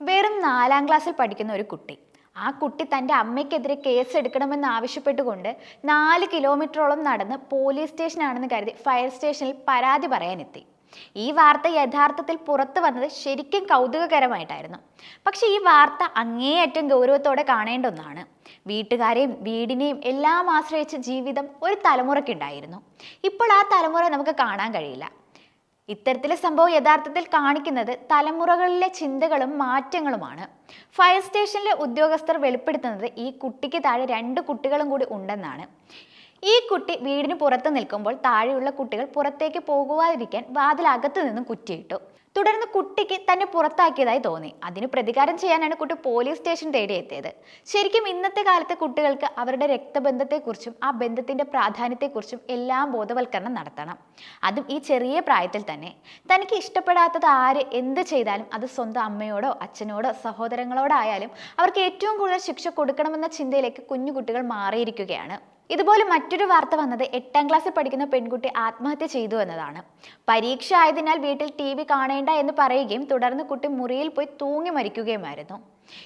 വെറും നാലാം ക്ലാസ്സിൽ പഠിക്കുന്ന ഒരു കുട്ടി. ആ കുട്ടി തന്റെ അമ്മയ്ക്കെതിരെ കേസ് എടുക്കണമെന്ന് ആവശ്യപ്പെട്ടുകൊണ്ട് നാല് കിലോമീറ്ററോളം നടന്ന് പോലീസ് സ്റ്റേഷനാണെന്ന് കരുതി ഫയർ സ്റ്റേഷനിൽ പരാതി പറയാനെത്തി. ഈ വാർത്ത യഥാർത്ഥത്തിൽ പുറത്തു വന്നത് ശരിക്കും കൗതുകകരമായിട്ടായിരുന്നു. പക്ഷെ ഈ വാർത്ത അങ്ങേയറ്റം ഗൗരവത്തോടെ കാണേണ്ട ഒന്നാണ്. വീട്ടുകാരെയും വീടിനെയും എല്ലാം ആശ്രയിച്ച ജീവിതം ഒരു തലമുറയ്ക്കുണ്ടായിരുന്നു. ഇപ്പോൾ ആ തലമുറ നമുക്ക് കാണാൻ കഴിയില്ല. ഇത്തരത്തിലെ സംഭവം യഥാർത്ഥത്തിൽ കാണിക്കുന്നത് തലമുറകളിലെ ചിന്തകളും മാറ്റങ്ങളുമാണ്. ഫയർ സ്റ്റേഷനിലെ ഉദ്യോഗസ്ഥർ വെളിപ്പെടുത്തുന്നത് ഈ കുട്ടിക്ക് താഴെ രണ്ട് കുട്ടികളും കൂടി ഉണ്ടെന്നാണ്. ഈ കുട്ടി വീടിന് പുറത്ത് നിൽക്കുമ്പോൾ താഴെയുള്ള കുട്ടികൾ പുറത്തേക്ക് പോകുവാതിരിക്കാൻ വാതിലകത്ത് നിന്നും കുറ്റിയിട്ടു. തുടർന്ന് കുട്ടിക്ക് തന്നെ പുറത്താക്കിയതായി തോന്നി. അതിന് പ്രതികാരം ചെയ്യാനാണ് കുട്ടി പോലീസ് സ്റ്റേഷൻ തേടി എത്തിയത്. ശരിക്കും ഇന്നത്തെ കാലത്തെ കുട്ടികൾക്ക് അവരുടെ രക്തബന്ധത്തെക്കുറിച്ചും ആ ബന്ധത്തിന്റെ പ്രാധാന്യത്തെക്കുറിച്ചും എല്ലാം ബോധവൽക്കരണം നടത്തണം. അതും ഈ ചെറിയ പ്രായത്തിൽ തന്നെ. തനിക്ക് ഇഷ്ടപ്പെടാത്തത് ആര് എന്ത് ചെയ്താലും അത് സ്വന്തം അമ്മയോടോ അച്ഛനോടോ സഹോദരങ്ങളോടായാലും അവർക്ക് ഏറ്റവും കൂടുതൽ ശിക്ഷ കൊടുക്കണമെന്ന ചിന്തയിലേക്ക് കുഞ്ഞു കുട്ടികൾ മാറിയിരിക്കുകയാണ്. ഇതുപോലെ മറ്റൊരു വാർത്ത വന്നത് എട്ടാം ക്ലാസ്സിൽ പഠിക്കുന്ന പെൺകുട്ടി ആത്മഹത്യ ചെയ്തു എന്നതാണ്. പരീക്ഷ ആയതിനാൽ വീട്ടിൽ ടി വി കാണേണ്ട എന്ന് പറയുകയും തുടർന്ന് കുട്ടി മുറിയിൽ പോയി തൂങ്ങി മരിക്കുകയുമായിരുന്നു.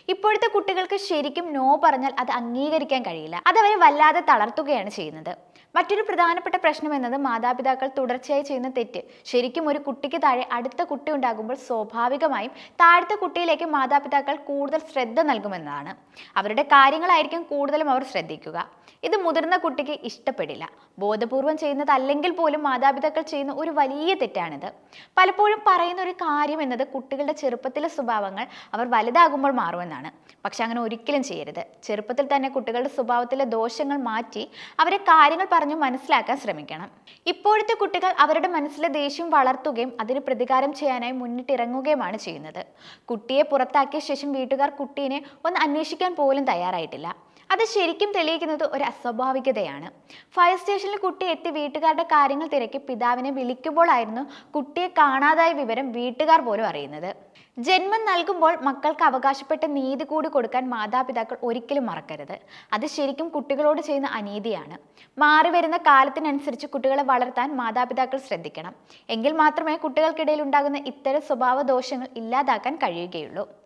ഇപ്പോഴത്തെ കുട്ടികൾക്ക് ശരിക്കും നോ പറഞ്ഞാൽ അത് അംഗീകരിക്കാൻ കഴിയില്ല. അത് അവരെ വല്ലാതെ തളർത്തുകയാണ് ചെയ്യുന്നത്. മറ്റൊരു പ്രധാനപ്പെട്ട പ്രശ്നം എന്നത് മാതാപിതാക്കൾ തുടർച്ചയായി ചെയ്യുന്ന തെറ്റ്. ശരിക്കും ഒരു കുട്ടിക്ക് താഴെ അടുത്ത കുട്ടി ഉണ്ടാകുമ്പോൾ സ്വാഭാവികമായും താഴത്തെ കുട്ടിയിലേക്ക് മാതാപിതാക്കൾ കൂടുതൽ ശ്രദ്ധ നൽകുമെന്നതാണ്. അവരുടെ കാര്യങ്ങളായിരിക്കും കൂടുതലും അവർ ശ്രദ്ധിക്കുക. ഇത് മുതിർന്ന കുട്ടിക്ക് ഇഷ്ടപ്പെടില്ല. ബോധപൂർവം ചെയ്യുന്നതല്ലെങ്കിൽ പോലും മാതാപിതാക്കൾ ചെയ്യുന്ന ഒരു വലിയ തെറ്റാണിത്. പലപ്പോഴും പറയുന്ന ഒരു കാര്യം എന്നത് കുട്ടികളുടെ ചെറുപ്പത്തിലെ സ്വഭാവങ്ങൾ അവർ വലുതാകുമ്പോൾ മാറുമെന്നാണ്. പക്ഷെ അങ്ങനെ ഒരിക്കലും ചെയ്യരുത്. ചെറുപ്പത്തിൽ തന്നെ കുട്ടികളുടെ സ്വഭാവത്തിലെ ദോഷങ്ങൾ മാറ്റി അവരെ കാര്യങ്ങൾ പറഞ്ഞു മനസ്സിലാക്കാൻ ശ്രമിക്കണം. ഇപ്പോഴത്തെ കുട്ടികൾ അവരുടെ മനസ്സിലെ ദേഷ്യം വളർത്തുകയും അതിന് പ്രതികാരം ചെയ്യാനായി മുന്നിട്ടിറങ്ങുകയുമാണ് ചെയ്യുന്നത്. കുട്ടിയെ പുറത്താക്കിയ ശേഷം വീട്ടുകാർ കുട്ടീനെ ഒന്ന് അന്വേഷിക്കാൻ പോലും തയ്യാറായിട്ടില്ല. അത് ശരിക്കും തെളിയിക്കുന്നത് ഒരു അസ്വാഭാവികതയാണ്. ഫയർ സ്റ്റേഷനിൽ കുട്ടി എത്തി വീട്ടുകാരുടെ കാര്യങ്ങൾ തിരക്കി പിതാവിനെ വിളിക്കുമ്പോഴായിരുന്നു കുട്ടിയെ കാണാതായ വിവരം വീട്ടുകാർ പോലും അറിയുന്നത്. ജന്മം നൽകുമ്പോൾ മക്കൾക്ക് അവകാശപ്പെട്ട നീതി കൂടി കൊടുക്കാൻ മാതാപിതാക്കൾ ഒരിക്കലും മറക്കരുത്. അത് ശരിക്കും കുട്ടികളോട് ചെയ്യുന്ന അനീതിയാണ്. മാറി വരുന്ന കാലത്തിനനുസരിച്ച് കുട്ടികളെ വളർത്താൻ മാതാപിതാക്കൾ ശ്രദ്ധിക്കണം. എങ്കിൽ മാത്രമേ കുട്ടികൾക്കിടയിൽ ഉണ്ടാകുന്ന ഇത്തരം സ്വഭാവ ദോഷങ്ങൾ ഇല്ലാതാക്കാൻ കഴിയുകയുള്ളൂ.